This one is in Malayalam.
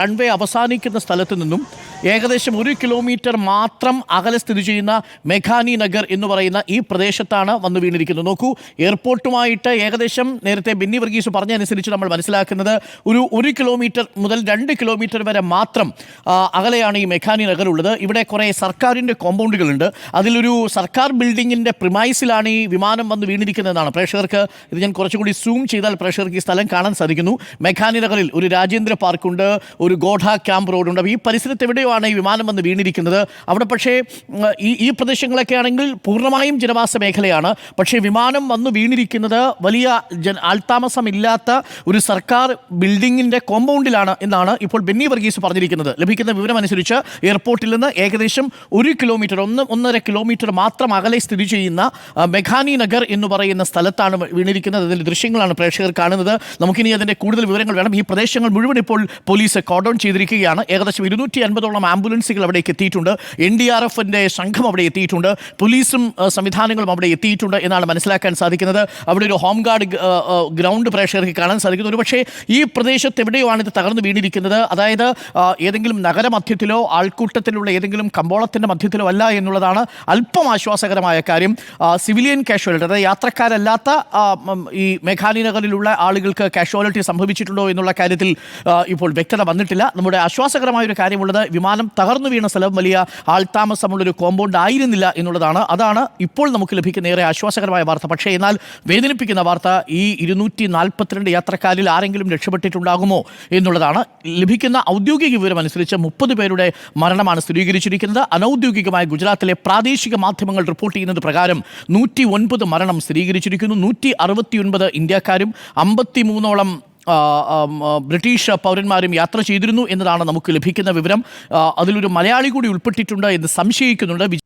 റൺവേ അവസാനിക്കുന്ന സ്ഥലത്ത് നിന്നും ഏകദേശം ഒരു കിലോമീറ്റർ മാത്രം അകലെ സ്ഥിതി ചെയ്യുന്ന മെഘാനി നഗർ എന്ന് പറയുന്ന ഈ പ്രദേശത്താണ് വന്നു വീണിരിക്കുന്നത്. നോക്കൂ എയർപോർട്ടുമായിട്ട് ഏകദേശം നേരത്തെ ബെന്നി വർഗീസ് പറഞ്ഞതനുസരിച്ച് നമ്മൾ മനസ്സിലാക്കുന്നത് ഒരു ഒരു കിലോമീറ്റർ മുതൽ രണ്ട് കിലോമീറ്റർ വരെ മാത്രം അകലെയാണ് ഈ മെഘാനി നഗർ ഉള്ളത്. ഇവിടെ കുറേ സർക്കാരിന്റെ കോമ്പൗണ്ടുകളുണ്ട്. അതിലൊരു സർക്കാർ ബിൽഡിങ്ങിന്റെ പ്രിമൈസിലാണ് ഈ വിമാനം വന്ന് വീണിരിക്കുന്നതെന്നാണ് പ്രേക്ഷകർക്ക്. ഇത് ഞാൻ കുറച്ചുകൂടി സൂം ചെയ്താൽ പ്രേക്ഷകർക്ക് ഈ സ്ഥലം കാണാൻ സാധിക്കുന്നു. മെഘാനി നഗറിൽ ഒരു രാജേന്ദ്ര പാർക്കുണ്ട് ഒരു ഗോഡ ക്യാമ്പ് റോഡുണ്ട്. അപ്പോൾ ഈ പരിസരത്ത് എവിടെയാണ് ഈ വിമാനം വന്ന് വീണിരിക്കുന്നത്. അവിടെ പക്ഷേ ഈ ഈ പ്രദേശങ്ങളൊക്കെ ആണെങ്കിൽ പൂർണമായും ജനവാസ മേഖലയാണ്. പക്ഷേ വിമാനം വന്ന് വീണിരിക്കുന്നത് വലിയ ജന ആൾത്താമസമില്ലാത്ത ഒരു സർക്കാർ ബിൽഡിങ്ങിന്റെ കോമ്പൗണ്ടിലാണ് എന്നാണ് ഇപ്പോൾ ബെന്നി വർഗീസ് പറഞ്ഞിരിക്കുന്നത്. ലഭിക്കുന്ന വിവരം അനുസരിച്ച് എയർപോർട്ടിൽ നിന്ന് ഏകദേശം ഒരു കിലോമീറ്റർ ഒന്ന് ഒന്നര കിലോമീറ്റർ മാത്രം അകലെ സ്ഥിതി ചെയ്യുന്ന മെഖാനി നഗർ എന്ന് പറയുന്ന സ്ഥലത്താണ് വീണിരിക്കുന്നത്. അതിന്റെ ദൃശ്യങ്ങളാണ് പ്രേക്ഷകർ കാണുന്നത്. നമുക്കിനി അതിന്റെ കൂടുതൽ വിവരങ്ങൾ വേണം. ഈ പ്രദേശങ്ങൾ മുഴുവൻ ഇപ്പോൾ പോലീസ് കോഡൌൺ ചെയ്തിരിക്കുകയാണ്. ഏകദേശം ഇരുന്നൂറ്റി അൻപതോളം ആംബുലൻസുകൾ അവിടേക്ക് എത്തിയിട്ടുണ്ട്. എൻ ഡി ആർ എഫിന്റെ സംഘം അവിടെ എത്തിയിട്ടുണ്ട്. പോലീസും സംവിധാനങ്ങളും അവിടെ എത്തിയിട്ടുണ്ട് എന്നാണ് മനസ്സിലാക്കാൻ സാധിക്കുന്നത്. അവിടെ ഒരു ഹോം ഗാർഡ് ഗ്രൗണ്ട് പ്രേക്ഷകർക്ക് കാണാൻ സാധിക്കുന്നു. ഒരു പക്ഷേ ഈ പ്രദേശത്ത് എവിടെയാണ് ഇത് തകർന്നു വീണിരിക്കുന്നത്? അതായത് ഏതെങ്കിലും നഗരമധ്യത്തിലോ ആൾക്കൂട്ടത്തിലുള്ള ഏതെങ്കിലും കമ്പോളത്തിന്റെ മധ്യത്തിലോ അല്ല എന്നുള്ളതാണ് അല്പം ആശ്വാസകരമായ കാര്യം. സിവിലിയൻ കാഷ്വാലിറ്റി അതായത് യാത്രക്കാരല്ലാത്ത ഈ മേഘാലയ നഗറിലുള്ള ആളുകൾക്ക് കാഷ്വാലിറ്റി സംഭവിച്ചിട്ടുണ്ടോ എന്നുള്ള കാര്യത്തിൽ ഇപ്പോൾ വ്യക്തത വന്നിട്ടില്ല. നമ്മുടെ ആശ്വാസകരമായ ഒരു കാര്യമുള്ളത് വിമാനം തകർന്നു വീണ സ്ഥലം വലിയ ആൾത്താമസമുള്ളൊരു കോമ്പൗണ്ട് ആയിരുന്നില്ല എന്നുള്ളതാണ്. അതാണ് ഇപ്പോൾ നമുക്ക് ലഭിക്കുന്ന ഏറെ ആശ്വാസകരമായ വാർത്ത. പക്ഷേ എന്നാൽ വേദനിപ്പിക്കുന്ന വാർത്ത ഈ ഇരുന്നൂറ്റി നാൽപ്പത്തിരണ്ട് യാത്രക്കാരിൽ ആരെങ്കിലും രക്ഷപ്പെട്ടിട്ടുണ്ടാകുമോ എന്നുള്ളതാണ്. ലഭിക്കുന്ന ഔദ്യോഗിക വിവരം അനുസരിച്ച് മുപ്പത് പേരുടെ മരണമാണ് സ്ഥിരീകരിച്ചിരിക്കുന്നത്. അനൌദ്യോഗികമായ ഗുജറാത്തിലെ പ്രാദേശിക മാധ്യമങ്ങൾ റിപ്പോർട്ട് ചെയ്യുന്നത് പ്രകാരം നൂറ്റി ഒൻപത് മരണം സ്ഥിരീകരിച്ചിരിക്കുന്നു. നൂറ്റി അറുപത്തിയൊൻപത് ഇന്ത്യക്കാരും അമ്പത്തിമൂന്നോളം ബ്രിട്ടീഷ് പൗരന്മാരും യാത്ര ചെയ്തിരുന്നു എന്നതാണ് നമുക്ക് ലഭിക്കുന്ന വിവരം. അതിലൊരു മലയാളി കൂടി ഉൾപ്പെട്ടിട്ടുണ്ട് എന്ന് സംശയിക്കുന്നുണ്ട്.